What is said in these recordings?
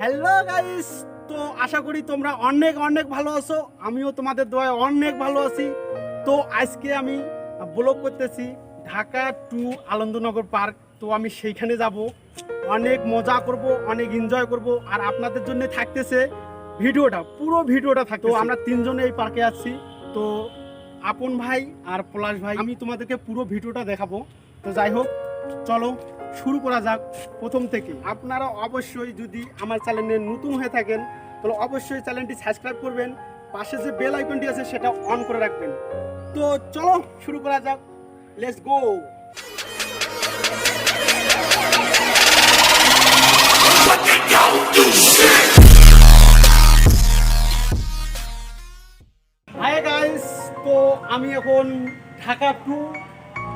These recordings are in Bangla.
হ্যালো গাইস তো আশা করি তোমরা অনেক অনেক ভালো আছো। আমিও তোমাদের দোয়ায় অনেক ভালো আছি। তো আজকে আমি ব্লগ করতেছি ঢাকা টু আনন্দনগর পার্ক তো আমি সেইখানে যাব। অনেক মজা করব, অনেক এনজয় করব। আর আপনাদের জন্য থাকতেছে ভিডিওটা, পুরো ভিডিওটা থাকতো আমরা তিনজনে এই পার্কে আছি। তো আপন ভাই আর পলাশ ভাই, আমি তোমাদেরকে পুরো ভিডিওটা দেখাবো। তো যাই হোক, চলো। শুরু করা যাক প্রথম থেকে। আপনারা অবশ্যই যদি আমার চ্যানেলে নতুন হয়ে থাকেন, তাহলে অবশ্যই চ্যানেলটি সাবস্ক্রাইব করবেন, পাশে যে বেল আইকনটি আছে সেটা অন করে রাখবেন। তো চলো শুরু করা যাক। লেটস গো তো আমি এখন ঢাকা টু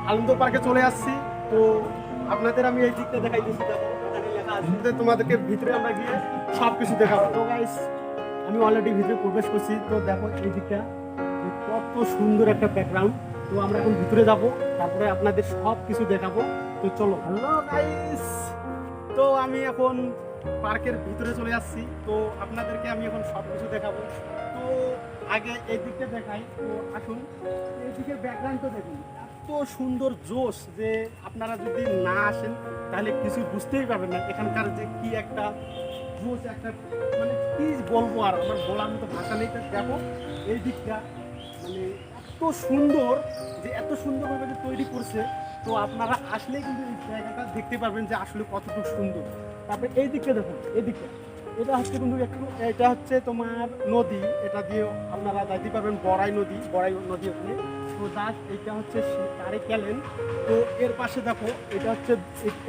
আনন্দ পার্কে চলে আসছি। তো আপনাদের আমি এই দিকটা দেখাই দিচ্ছি দেখো, এখানে লেখা আছে। তো তোমাদেরকে ভিতরে আমরা গিয়ে সব কিছু দেখাবো। তো গাইস আমি অলরেডি ভিতরে প্রবেশ করছি। তো দেখো এই দিকটা কত সুন্দর একটা ব্যাকগ্রাউন্ড তো আমরা এখন ভিতরে যাব, তারপরে আপনাদের সব কিছু দেখাবো। তো চলো। হ্যালো গাইস তো আমি এখন পার্কের ভিতরে চলে আসছি তো আপনাদেরকে আমি এখন সব কিছু দেখাবো। তো আগে এই দিকটা দেখাই। তো আসুন, এই দিকের ব্যাকগ্রাউন্ডটা দেখুন। এত সুন্দর জোশ যে আপনারা যদি না আসেন, তাহলে কিছু বুঝতেই পারবেন না এখানকার যে কি একটা জোশ, একটা মানে কি বলব আর আমার বলার মতো ভাষা নেই দেখো এই দিকটা মানে এত সুন্দর যে এত সুন্দরভাবে যে তৈরি করছে। তো আপনারা আসলে কিন্তু এই জায়গাটা দেখতে পারবেন যে আসলে কতটুকু সুন্দর। তারপরে এই দিকটা দেখুন, এই দিকটা। এটা হচ্ছে কিন্তু একটু, এটা হচ্ছে তোমার নদী, এটা দিয়ে আপনারা যাইতে পারবেন বড়াই নদী বড়াই নদী ওখানে। তো এটা হচ্ছে তারে ক্যালেন তো এর পাশে দেখো এটা হচ্ছে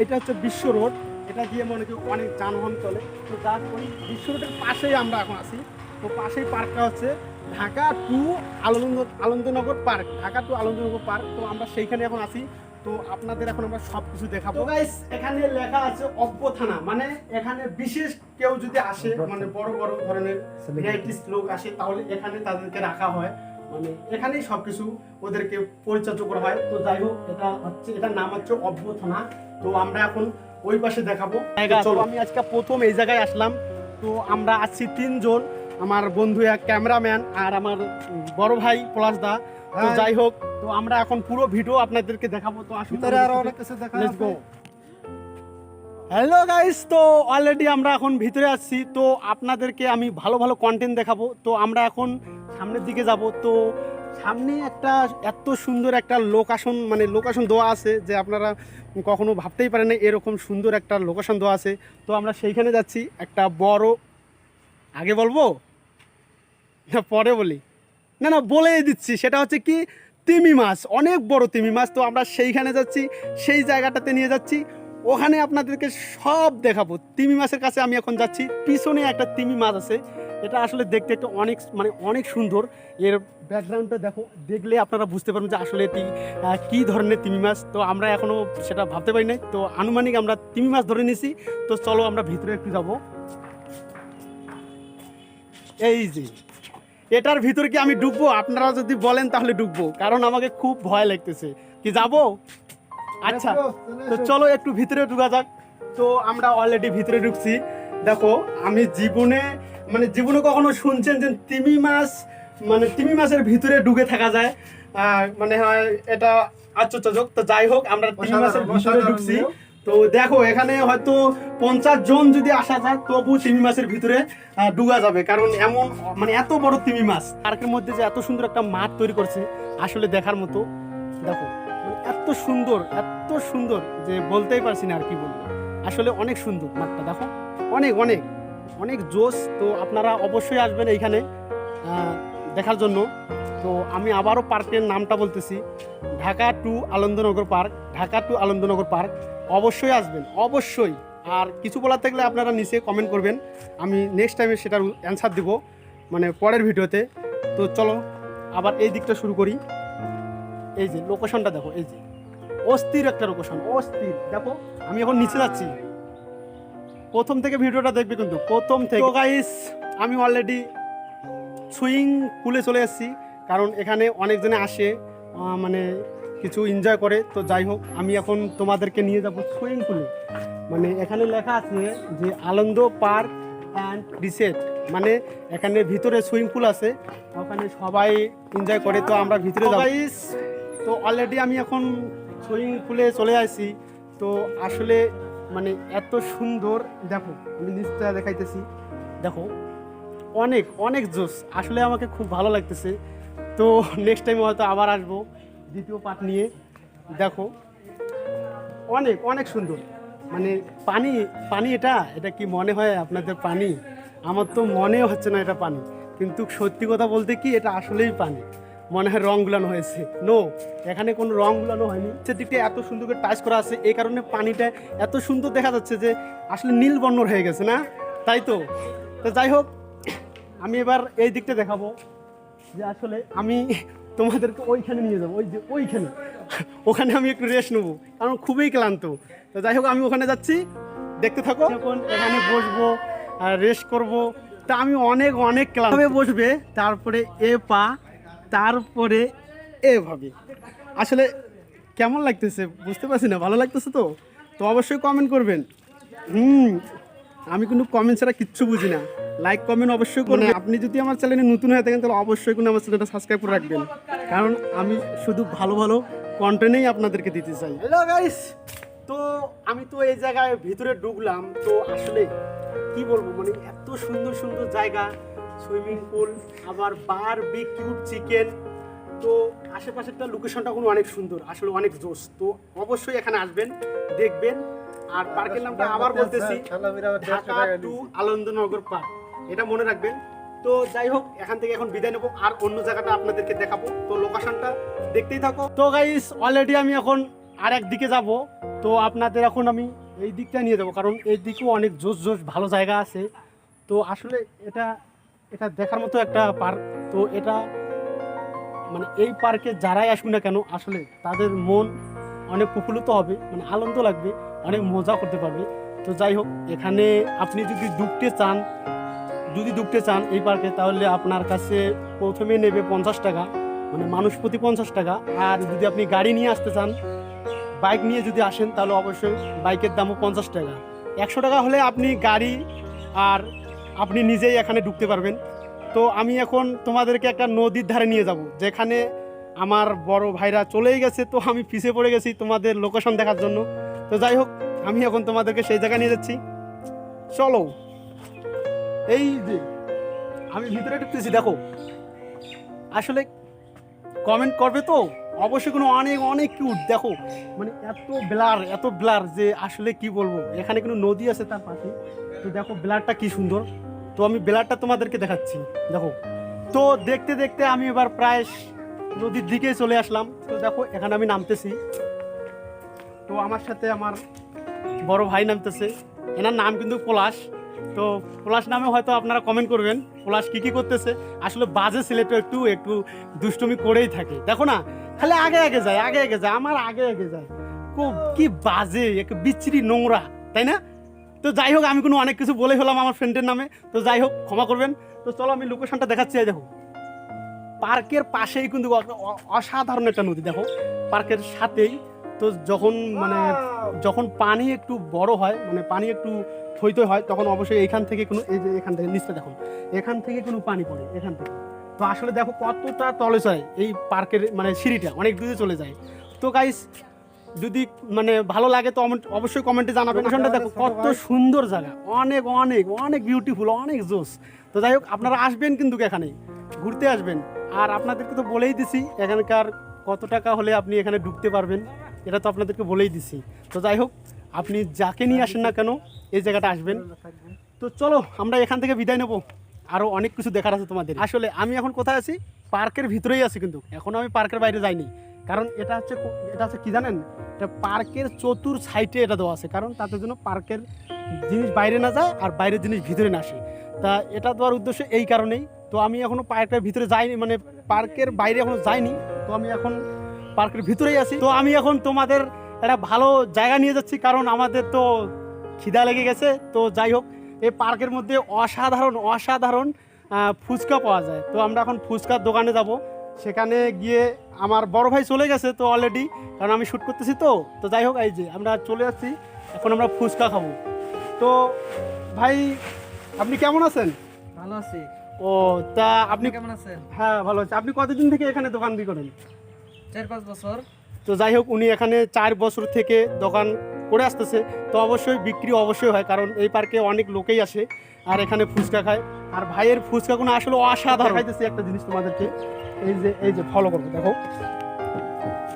এটা হচ্ছে বিশ্ব রোড। এটা দিয়ে মনে করি অনেক যানবাহন চলে। তো ওই বিশ্ব রোডের পাশেই আমরা এখন আছি। তো পাশেই পার্কটা হচ্ছে Dhaka to Ananda Anandanagar park. Dhaka to Anandanagar park. তো আমরা সেইখানে এখন আছি। তো আপনাদের এখন আমরা সব কিছু দেখাবো গাইস এখানে লেখা আছে অব্য থানা মানে এখানে বিশেষ কেউ যদি আসে মানে বড় বড় ধরনের লোক আসে তাহলে এখানে তাদেরকে রাখা হয়। মানে এখানেই সবকিছু ওদেরকে পরিচর্যা করা হয়। তো যাই হোক এটা হচ্ছে এটার নাম হচ্ছে অব্য থানা। তো আমরা এখন ওই পাশে দেখাবো। চলো আমি আজকে প্রথম এই জায়গায় আসলাম। তো আমরা আছি তিনজন আমার বন্ধু এক ক্যামেরাম্যান আর আমার বড় ভাই পলাশ দা। তো যাই হোক তো আমরা এখন পুরো ভিডিও আপনাদেরকে দেখাবো। তো আসুন আরও অনেক কিছু দেখা হ্যালো গাইস তো অলরেডি আমরা এখন ভিতরে আসছি তো আপনাদেরকে আমি ভালো ভালো কন্টেন্ট দেখাবো। তো আমরা এখন সামনের দিকে যাব। তো সামনে একটা এত সুন্দর একটা লোকেশন মানে লোকেশন দেওয়া আছে যে আপনারা কখনো ভাবতেই পারেন না, এরকম সুন্দর একটা লোকেশন দেওয়া আছে। তো আমরা সেইখানে যাচ্ছি। একটা বড়, আগে বলব? না, পরে বলি। না না, বলেই দিচ্ছি। সেটা হচ্ছে কি? তিমি মাছ। অনেক বড় তিমি মাছ। তো আমরা সেইখানে যাচ্ছি, সেই জায়গাটাতে নিয়ে যাচ্ছি। ওখানে আপনাদেরকে সব দেখাবো। তিমি মাছের কাছে আমি এখন যাচ্ছি। পিছনে একটা তিমি মাছ আছে। এটা আসলে দেখতে একটা অনেক মানে অনেক সুন্দর। এর ব্যাকগ্রাউন্ডটা দেখো, দেখলে আপনারা বুঝতে পারবেন যে আসলে এটি কী ধরনের তিমি মাছ। তো আমরা এখনও সেটা ভাবতে পারি নাই। তো আনুমানিক আমরা তিমি মাছ ধরে নিয়েছি তো চলো আমরা ভিতরে একটু যাব। এই যে, এটার ভিতরে কি আমি ডুববো? আপনারা যদি বলেন তাহলে ডুববো। কারণ আমাকে খুব ভয় লাগতেছে। কি, যাব? আচ্ছা তো চলো একটু ভিতরে ঢুকা যাক। তো আমরা অলরেডি ভিতরে ঢুকছি। দেখো আমি জীবনে মানে জীবনে কখনো শুনছেন যে তিমি মাছ মানে তিমি মাছের ভিতরে ঢুকে থাকা যায়। মানে হয় এটা আশ্চর্যজনক। তো যাই হোক আমরা তিমি মাছের ভিতরে ঢুকছি। তো দেখো এখানে হয়তো পঞ্চাশ জন যদি আসা যায় তবু তিমি মাছের ভিতরে ডুবা যাবে। কারণ এমন মানে এত বড় তিমি মাছ। পার্কের মধ্যে যে এত সুন্দর একটা মাঠ তৈরি করছে আসলে দেখার মতো। দেখো এত সুন্দর এত সুন্দর যে বলতেই পারছি না আর কি বলব। আসলে অনেক সুন্দর মাঠটা, দেখো। অনেক অনেক অনেক জোশ। তো আপনারা অবশ্যই আসবেন এইখানে দেখার জন্য। তো আমি আবারও পার্কের নামটা বলতেছি, Dhaka to Anandanagar park, Dhaka to Anandanagar park. অবশ্যই আসবেন, অবশ্যই। আর কিছু বলার থাকলে আপনারা নিচে কমেন্ট করবেন। আমি নেক্সট টাইমে সেটার অ্যান্সার দিব মানে পরের ভিডিওতে। তো চলো, আবার এই দিকটা শুরু করি। এই যে লোকেশনটা দেখো এই যে। অস্থির একটা লোকেশন অস্থির। দেখো আমি এখন নিচে যাচ্ছি। প্রথম থেকে ভিডিওটা দেখবে কিন্তু প্রথম থেকে গাইস আমি অলরেডি সুইং পুলে চলে এসেছি। কারণ এখানে অনেকজনে আসে মানে কিছু এনজয় করে। তো যাই হোক আমি এখন তোমাদেরকে নিয়ে যাব সুইমিং পুলে মানে এখানে লেখা আছে যে আনন্দ পার্ক অ্যান্ড রিসেট। মানে এখানে ভিতরে সুইমিং পুল আছে ওখানে সবাই এনজয় করে। তো আমরা ভিতরে যাব। Guys, তো অলরেডি আমি এখন সুইমিং পুলে চলে আসি। তো আসলে মানে এত সুন্দর, দেখো, আমি নিচটা দেখাইতেছি। দেখো, অনেক অনেক জোস আসলে আমাকে খুব ভালো লাগতেছে। তো নেক্সট টাইম হয়তো আবার আসব দ্বিতীয় পার্ট নিয়ে। দেখো, অনেক অনেক সুন্দর। মানে পানি পানি এটা এটা কি মনে হয় আপনাদের পানি? আমার তো মনে হচ্ছে না এটা পানি। কিন্তু সত্যি কথা বলতে কি, এটা আসলেই পানি। মনে হয় রং গুলানো হয়েছে। নো এখানে কোনো রং গুলানো হয়নি। সেদিকটা এত সুন্দর করে টাচ করা আছে, এই কারণে পানিটা এত সুন্দর দেখা যাচ্ছে যে আসলে নীল বর্ণর হয়ে গেছে না? তাই তো? তো যাই হোক, আমি এবার এই দিকটা দেখাবো যে আসলে আমি তোমাদেরকে ওইখানে নিয়ে যাব, ওই যে ওইখানে। ওখানে আমি একটু রেস্ট নেব, কারণ খুবই ক্লান্ত। তো যাই হোক, আমি ওখানে যাচ্ছি, দেখতে থাকো। যখন এখানে বসবো আর রেস্ট করব, তা আমি অনেক অনেক ক্লান্ত। বসবে, তারপরে এ পা তারপরে এভাবে। আসলে কেমন লাগতেছে বুঝতে পারছি না ভালো লাগতেছে তো? তো অবশ্যই কমেন্ট করবেন। হুম আমি কিন্তু কমেন্ট ছাড়া কিচ্ছু বুঝি না। লাইক কমেন্ট অবশ্যই করবেন। আপনি যদি আমার চ্যানেলে নতুন হয়ে থাকেন তাহলে অবশ্যই কিন্তু আমার চ্যানেলটা সাবস্ক্রাইব করে রাখবেন। কারণ আমি শুধু ভালো ভালো কন্টেন্টই আপনাদেরকে দিতে চাই। হ্যালো গাইস তো আমি তো এই জায়গায় ভিতরে ঢুকলাম। তো আসলে কি বলব? মানে এত সুন্দর সুন্দর জায়গা। সুইমিং পুল আবার বার বিগ কিউট চিকেন। তো আশেপাশেরটা লোকেশনটা কোনো অনেক সুন্দর আসলে অনেক জোস তো অবশ্যই এখানে আসবেন দেখবেন। আর পার্কের নামটা আবার বলতেছি ঢাকা টু আনন্দনগর পার্ক। এটা মনে রাখবেন। তো যাই হোক এখান থেকে এখন বিদায় নেব। আর অন্য জায়গাটা আপনাদেরকে দেখাবো। তো লোকেশনটা দেখতেই থাকো। তো গাইস অলরেডি আমি এখন আর একদিকে যাব। তো আপনাদের এখন আমি এই দিকটা নিয়ে যাব। কারণ এই দিকেও অনেক জোস জোস ভালো জায়গা আছে। তো আসলে এটা এটা দেখার মতো একটা পার্ক তো এটা মানে এই পার্কে যারাই আসুক না কেন, আসলে তাদের মন অনেক প্রফুল্লিত হবে মানে আনন্দ লাগবে, অনেক মজা করতে পারবে। তো যাই হোক, এখানে আপনি যদি ডুবতে চান, যদি ডুবতে চান এই পার্কে তাহলে আপনার কাছে প্রথমে নেবে পঞ্চাশ টাকা মানে মানুষ প্রতি পঞ্চাশ টাকা। আর যদি আপনি গাড়ি নিয়ে আসতে চান বাইক নিয়ে যদি আসেন, তাহলে অবশ্যই বাইকের দামও পঞ্চাশ টাকা। একশো টাকা হলে আপনি গাড়ি আর আপনি নিজেই এখানে ঢুকতে পারবেন। তো আমি এখন তোমাদেরকে একটা নদীর ধারে নিয়ে যাব, যেখানে আমার বড় ভাইরা চলেই গেছে। তো আমি পিছিয়ে পড়ে গেছি তোমাদের লোকেশন দেখার জন্য। তো যাই হোক, আমি এখন তোমাদেরকে সেই জায়গায় নিয়ে যাচ্ছি। চলো, এই যে, আমি ভিতরে ঢুকতেছি, দেখো। আসলে কমেন্ট করবে তো? অবশ্যই কোনো অনেক অনেক কিউট দেখো। মানে এত ব্লার এত ব্লার যে আসলে কি বলব? এখানে কোনো নদী আছে তার পাশে। তো দেখো ব্লারটা কি সুন্দর। তো আমি ব্লারটা তোমাদেরকে দেখাচ্ছি, দেখো। তো দেখতে দেখতে আমি এবার প্রায় নদীর দিকে চলে আসলাম। তো দেখো, এখানে আমি নামতেছি। তো আমার সাথে আমার বড় ভাই নামতেছে। এনার নাম কিন্তু পলাশ। তো পলাশ নামে হয়তো আপনারা কমেন্ট করবেন, পলাশ কি কি করতেছে? আসলে বাজে ছেলেটা একটু একটু দুষ্টুমি করেই থাকে। দেখো না, খালি আগে আগে যায়, আগে আগে যায়, আমার আগে আগে যায়। খুব কি বাজে একটু বিচ্ছিরি নোংরা, তাই না? তো যাই হোক আমি কোনো অনেক কিছু বলে ফেলাম আমার ফ্রেন্ডের নামে। তো যাই হোক ক্ষমা করবেন। তো চলো আমি লোকেশনটা দেখাচ্ছি দেখো। পার্কের পাশেই কিন্তু অসাধারণ একটা নদী দেখো। পার্কের সাথেই তো যখন মানে যখন পানি একটু বড় হয় মানে পানি একটু থইতে হয় তখন অবশ্যই এখান থেকে কোনো এই যে এখান থেকে নিচটা দেখুন এখান থেকে কোনো পানি পড়ে এখান থেকে। তো আসলে দেখো কতটা তলে যায় এই পার্কের মানে সিঁড়িটা অনেক দূরে চলে যায়। তো গাইস যদি মানে ভালো লাগে তো অবশ্যই কমেন্টে জানাবেন। লোকেশনটা দেখো কত সুন্দর জায়গা। অনেক অনেক অনেক বিউটিফুল অনেক জোস। তো যাই হোক আপনারা আসবেন কিন্তু এখানে ঘুরতে আসবেন। আর আপনাদেরকে তো বলেই দিছি এখানকার কত টাকা হলে আপনি এখানে ঢুকতে পারবেন এটা তো আপনাদেরকে বলেই দিছি। তো যাই হোক আপনি যাকে নিয়ে আসেন না কেন এই জায়গাটা আসবেন। তো চলো আমরা এখান থেকে বিদায় নেব। আরও অনেক কিছু দেখার আছে তোমাদের। আসলে আমি এখন কোথায় আছি? পার্কের ভিতরেই আছি কিন্তু। এখনও আমি পার্কের বাইরে যাইনি। কারণ এটা হচ্ছে এটা হচ্ছে কি জানেন? এটা পার্কের চতুর সাইডে এটা দেওয়া আছে। কারণ তাতে জন্য পার্কের জিনিস বাইরে না যায় আর বাইরের জিনিস ভিতরে না আসে। তা এটা দেওয়ার উদ্দেশ্য এই কারণেই। তো আমি এখনও পার্কের ভিতরে যাইনি মানে পার্কের বাইরে এখনও যাইনি। তো আমি এখন পার্কের ভিতরেই আছি। তো আমি এখন তোমাদের একটা ভালো জায়গা নিয়ে যাচ্ছি, কারণ আমাদের তো খিদা লেগে গেছে। তো যাই হোক, এই পার্কের মধ্যে অসাধারণ অসাধারণ ফুচকা পাওয়া যায়। তো আমরা এখন ফুচকার দোকানে যাব। সেখানে গিয়ে আমার বড় ভাই চলে গেছে তো অলরেডি কারণ আমি শ্যুট করতেছি তো। তো যাই হোক এই যে আমরা চলে যাচ্ছি এখন আমরা ফুচকা খাব। তো ভাই আপনি কেমন আছেন? ভালো আছি। ও তা আপনি কেমন আছেন? হ্যাঁ ভালো আছি। আপনি কতদিন থেকে এখানে দোকান বি করেন? চার পাঁচ বছর। তো যাই হোক উনি এখানে চার বছর থেকে দোকান করে আসতেছে তো অবশ্যই বিক্রি অবশ্যই হয় কারণ এই পার্কে অনেক লোকেই আসে আর এখানে ফুচকা খায়। আর ভাইয়ের ফুচকা কোনো আসলে অসাধারণ। খাইতেছি একটা জিনিস তোমাদেরকে। এই যে এই যে ফলো করব দেখো।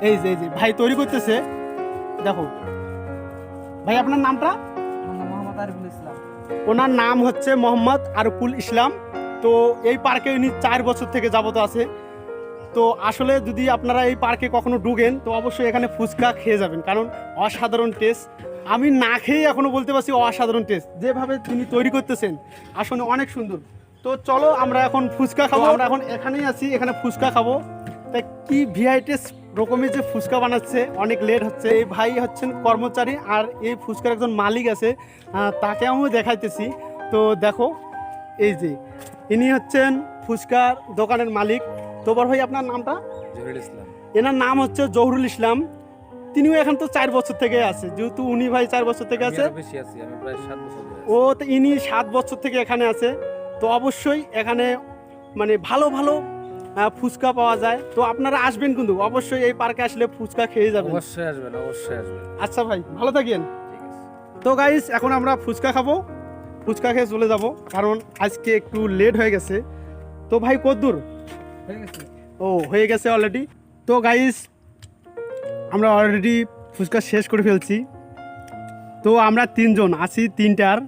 এই যে এই যে ভাই তৈরি করতেছে। দেখো। ভাই আপনার নামটা? মোহাম্মদ আরিফুল ইসলাম। ওনার নাম হচ্ছে মোহাম্মদ আরফুল ইসলাম। তো এই পার্কে উনি চার বছর থেকে যাবত আছে। তো আসলে যদি আপনারা এই পার্কে কখনো ঢুকেন, তো অবশ্যই এখানে ফুচকা খেয়ে যাবেন। কারণ অসাধারণ টেস্ট। আমি না খেয়ে এখনও বলতে পারছি অসাধারণ টেস্ট। যেভাবে তিনি তৈরি করতেছেন, আসলে অনেক সুন্দর। তো চলো আমরা এখন ফুচকা খাব। আমরা এখন এখানেই আছি, এখানে ফুচকা খাব। তা কি ভিআইটেস রকমের যে ফুচকা বানাচ্ছে, অনেক লেট হচ্ছে। এই ভাই হচ্ছেন কর্মচারী আর এই ফুচকার একজন মালিক আছে। তাকে আমিও দেখাইতেছি। তো দেখো, এই যে, ইনি হচ্ছেন ফুচকার দোকানের মালিক। তো বড় ভাই আপনার নামটা? জহিরুল ইসলাম। এনার নাম হচ্ছে জহুরুল ইসলাম। তিনিও এখন তো চার বছর থেকে আছে। যেহেতু উনি ভাই চার বছর থেকে আছে। ও তো ইনি সাত বছর থেকে এখানে আছে। তো অবশ্যই এখানে মানে ভালো ভালো ফুচকা পাওয়া যায়। তো আপনারা আসবেন কিন্তু। অবশ্যই এই পার্কে আসলে ফুচকা খেয়ে যাবেন। অবশ্যই আসবেন অবশ্যই আসবেন। আচ্ছা ভাই ভালো থাকেন। তো গাইস এখন আমরা ফুচকা খাব। ফুচকা খেয়ে চলে যাব। কারণ আজকে একটু লেট হয়ে গেছে। তো ভাই কদ্দূর? ও, হয়ে গেছে অলরেডি তো গাইস আমরা অলরেডি ফুচকা শেষ করে ফেলছি। তো আমরা তিনজন আছি তিনটার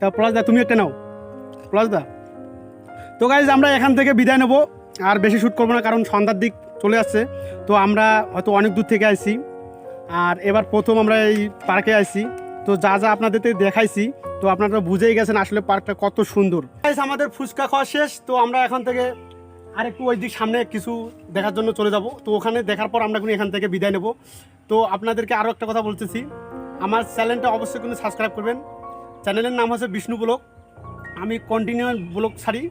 তা প্লাসদা তুমি একটা নাও। প্লাসদা তো গাইজ আমরা এখান থেকে বিদায় নেব। আর বেশি শ্যুট করব না, কারণ সন্ধ্যার দিক চলে আসছে। তো আমরা হয়তো অনেক দূর থেকে আসি আর এবার প্রথম আমরা এই পার্কে আসি তো যা যা আপনাদেরকে দেখাইছি, তো আপনারা বুঝেই গেছেন আসলে পার্কটা কত সুন্দর। আমাদের ফুচকা খাওয়া শেষ। তো আমরা এখান থেকে আর একটু ওই দিক সামনে কিছু দেখার জন্য চলে যাব। তো ওখানে দেখার পর আমরা কিন্তু এখান থেকে বিদায় নেব। তো আপনাদেরকে আরও একটা কথা বলতেছি। আমার চ্যানেলটা অবশ্যই কিন্তু সাবস্ক্রাইব করবেন। চ্যানেলের নাম হচ্ছে বিষ্ণু ব্লগ। আমি কন্টিনিউ ব্লগ ছাড়ি।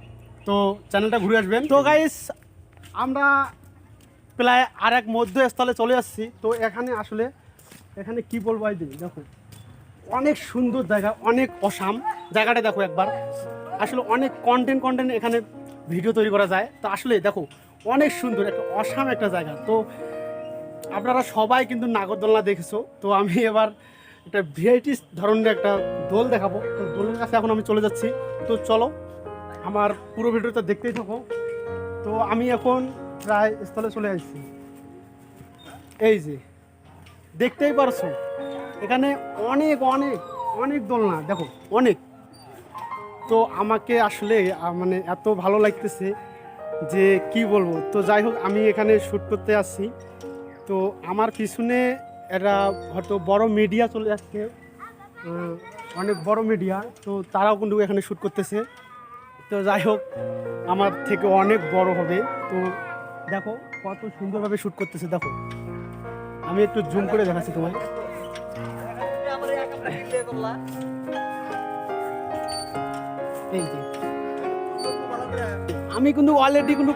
তো চ্যানেলটা ঘুরে আসবেন। তো গাইস আমরা প্রায় আর এক মধ্যস্থলে চলে আসছি। তো এখানে আসলে, এখানে কি বলব এই দেখো, অনেক সুন্দর জায়গা, অনেক অসাম। জায়গাটা দেখো একবার। আসলে অনেক কন্টেন্ট কন্টেন্ট এখানে ভিডিও তৈরি করা যায়। তো আসলে দেখো, অনেক সুন্দর, একটা অসাম একটা জায়গা। তো আপনারা সবাই কিন্তু নাগরদোলনা দেখেছ। তো আমি এবার একটা ভিআইটি ধরনের একটা দোল দেখাবো। তো দোলের কাছে এখন আমি চলে যাচ্ছি। তো চলো, আমার পুরো ভিডিওটা দেখতেই থাকো। তো আমি এখন প্রায় স্থলে চলে আসছি। এই যে, দেখতেই পারছ। এখানে অনেক অনেক অনেক দোলনা। দেখো, অনেক। তো আমাকে আসলে মানে এত ভালো লাগতেছে যে কি বলব? তো যাই হোক আমি এখানে শ্যুট করতে আসছি। তো আমার পিছনে এরা হয়তো বড় মিডিয়া চলে আহ, অনেক বড় মিডিয়া তো তারাও কিন্তু এখানে শ্যুট করতেছে। তো যাই হোক আমার থেকে অনেক বড় হবে। তো দেখো কত সুন্দরভাবে শ্যুট করতেছে দেখো। আমি একটু জুম করে দেখাচ্ছি তোমায়। আমি কিন্তু অলরেডি কিন্তু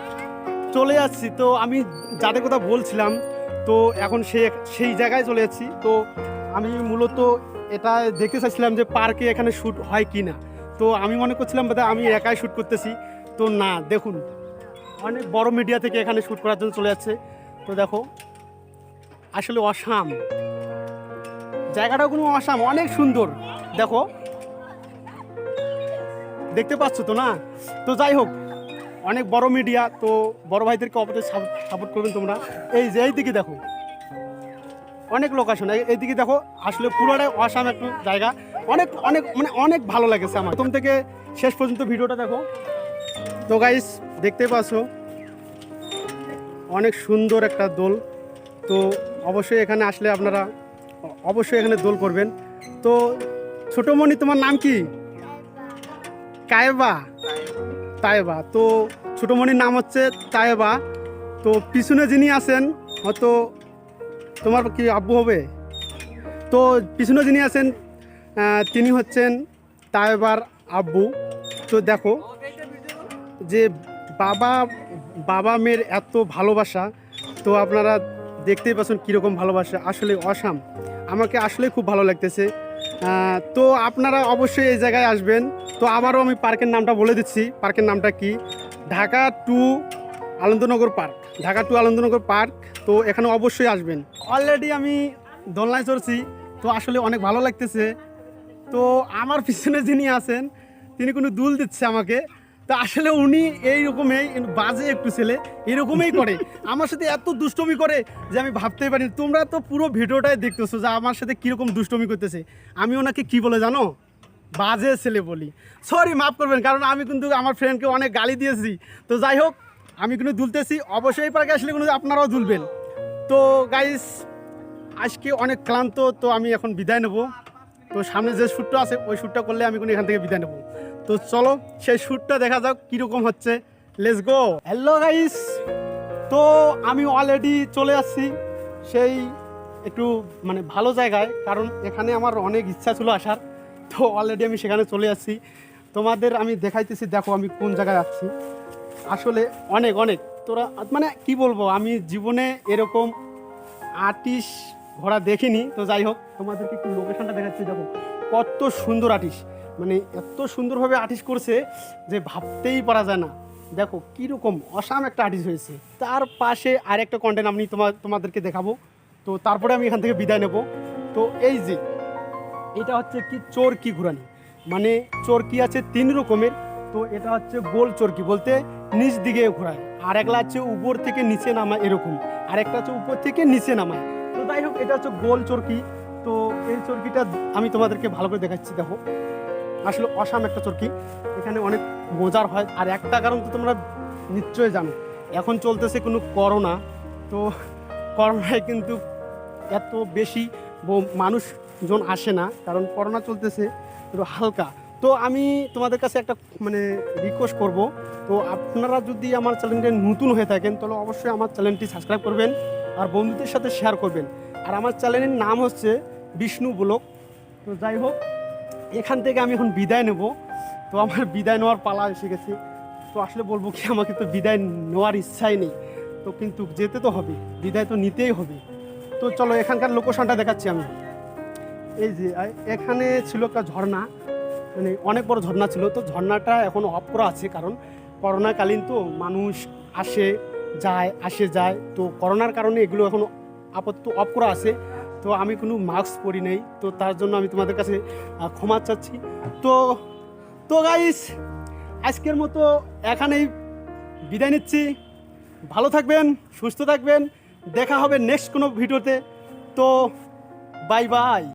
চলে যাচ্ছি, তো আমি যাদের কথা বলছিলাম, তো এখন সে সেই জায়গায় চলে যাচ্ছি। তো আমি মূলত এটা দেখতে চাইছিলাম যে পার্কে এখানে শ্যুট হয় কি না তো আমি মনে করছিলাম বোধহয় আমি একাই শ্যুট করতেছি। তো না, দেখুন, অনেক বড় মিডিয়া থেকে এখানে শ্যুট করার জন্য চলে যাচ্ছে। তো দেখো, আসলে অসাম। জায়গাটা কোনো অসাম, অনেক সুন্দর। দেখো দেখতে পাচ্ছ তো না? তো যাই হোক, অনেক বড় মিডিয়া তো বড় ভাইদেরকে অবশ্যই সাপোর্ট করবেন তোমরা। এই যে, এই দিকে দেখো, অনেক লোক লোকেশন এইদিকে দেখো, আসলে পুরোটাই অসাম একটু জায়গা। অনেক অনেক মানে অনেক ভালো লাগেছে আমার। প্রথম থেকে শেষ পর্যন্ত ভিডিওটা দেখো। তো গাইস দেখতে পাচ্ছ, অনেক সুন্দর একটা দোল। তো অবশ্যই এখানে আসলে আপনারা অবশ্যই এখানে দোল করবেন। তো ছোটোমণি, তোমার নাম কি? কায়েবা তায়েবা তো ছোটোমণির নাম হচ্ছে তায়েবা তো পিছনে যিনি আছেন, হয়তো তোমার কি আব্বু হবে? তো পিছনে যিনি আছেন তিনি হচ্ছেন তায়েবার আব্বু। তো দেখো যে বাবা বাবা মেয়ের এত ভালোবাসা, তো আপনারা দেখতেই পাচ্ছেন কীরকম ভালোবাসা। আসলে অসাম। আমাকে আসলে খুব ভালো লাগতেছে। তো আপনারা অবশ্যই এই জায়গায় আসবেন। তো আবারও আমি পার্কের নামটা বলে দিচ্ছি। পার্কের নামটা কি? Dhaka to Anandanagar park. Dhaka to Anandanagar park. তো এখানে অবশ্যই আসবেন। অলরেডি আমি দোলনায় চড়ছি। তো আসলে অনেক ভালো লাগতেছে। তো আমার পিছনে যিনি আছেন, তিনি কোনো দুল দিচ্ছে আমাকে। তো আসলে উনি এইরকমই বাজে একটু ছেলে। এরকমই করে। আমার সাথে এত দুষ্টমি করে যে আমি ভাবতেই পারি তোমরা তো পুরো ভিডিওটাই দেখতেছো যে আমার সাথে কীরকম দুষ্টমি করতেছে। আমি ওনাকে কি বলে জানো? বাজে ছেলে বলি। সরি মাফ করবেন, কারণ আমি কিন্তু আমার ফ্রেন্ডকে অনেক গালি দিয়েছি। তো যাই হোক, আমি কিন্তু দুলতেছি। অবশ্যই পার্কে আসলে কিন্তু আপনারাও দুলবেন। তো গাইস আজকে অনেক ক্লান্ত, তো আমি এখন বিদায় নেব। তো সামনে যে শ্যুটটা আছে, ওই শ্যুটটা করলে আমি কোনো এখান থেকে বিদায় নেব। তো চলো, সেই শ্যুটটা দেখা যাক কীরকম হচ্ছে। লেটস গো হ্যালো গাইস তো আমি অলরেডি চলে আসছি। সেই একটু মানে ভালো জায়গায়, কারণ এখানে আমার অনেক ইচ্ছা ছিল আসার। তো অলরেডি আমি সেখানে চলে আসছি। তোমাদের আমি দেখাইতেছি, দেখো আমি কোন জায়গায় আছি। আসলে অনেক অনেক। তোরা মানে কি বলব, আমি জীবনে এরকম আর্টিস্ট ঘোড়া দেখিনি। তো যাই হোক, তোমাদেরকে একটু লোকেশনটা দেখাচ্ছি, দেখো। কত সুন্দর আর্টিস্ট মানে এত সুন্দরভাবে আর্টিস্ট করছে যে ভাবতেই পারা যায় না। দেখো, কীরকম অসাম একটা আর্টিস্ট হয়েছে। তার পাশে আরেকটা কন্টেন্ট আমি তোমার তোমাদেরকে দেখাবো। তো তারপরে আমি এখান থেকে বিদায় নেব। তো এই যে এটা হচ্ছে কি চোরকি ঘুরানি। মানে চোরকি আছে তিন রকমের, তো এটা হচ্ছে গোল চোরকি বলতে নিচ দিকে ঘোরায়। আর একলা হচ্ছে উপর থেকে নিচে নামায় এরকম, আর একটা হচ্ছে উপর থেকে নিচে নামায়। তো যাই হোক, এটা হচ্ছে গোল চোরকি। তো এই চোরকিটা আমি তোমাদেরকে ভালো করে দেখাচ্ছি, দেখো। আসলে অসাম একটা চোরকি, এখানে অনেক মজার হয়। আর একটা কারণ তো তোমরা নিশ্চয়ই জানো, এখন চলতেছে কোনো করোনা। তো করোনায় কিন্তু এত বেশি ব- মানুষজন আসে না, কারণ করোনা চলতেছে একটু হালকা। তো আমি তোমাদের কাছে একটা মানে রিকোয়েস্ট করব। তো আপনারা যদি আমার চ্যানেলটা নতুন হয়ে থাকেন, তাহলে অবশ্যই আমার চ্যানেলটি সাবস্ক্রাইব করবেন আর বন্ধুদের সাথে শেয়ার করবেন। আর আমার চ্যানেলের নাম হচ্ছে বিষ্ণু ব্লক। তো যাই হোক, এখান থেকে আমি এখন বিদায় নেব। তো আমার বিদায় নেওয়ার পালা এসে গেছে। তো আসলে বলব কি, আমাকে তো বিদায় নেওয়ার ইচ্ছাই নেই। তো কিন্তু যেতে তো হবে, বিদায় তো নিতেই হবে। তো চলো, এখানকার লোকেশনটা দেখাচ্ছি আমি। এই যে এখানে ছিল একটা ঝর্ণা। মানে অনেক বড় ঝর্ণা ছিল। তো ঝর্ণাটা এখন অফ করা আছে কারণ করোনাকালীন তো মানুষ আসে, যায় আসে, যায়। তো করোনার কারণে এগুলো এখন আপাতত অফ করা আছে। তো আমি কোনো মাস্ক পরি নেই। তো তার জন্য আমি তোমাদের কাছে ক্ষমা চাচ্ছি। তো তো গাইস আজকের মতো এখানেই বিদায় নিচ্ছি। ভালো থাকবেন, সুস্থ থাকবেন। দেখা হবে নেক্সট কোনো ভিডিওতে তো। Bye bye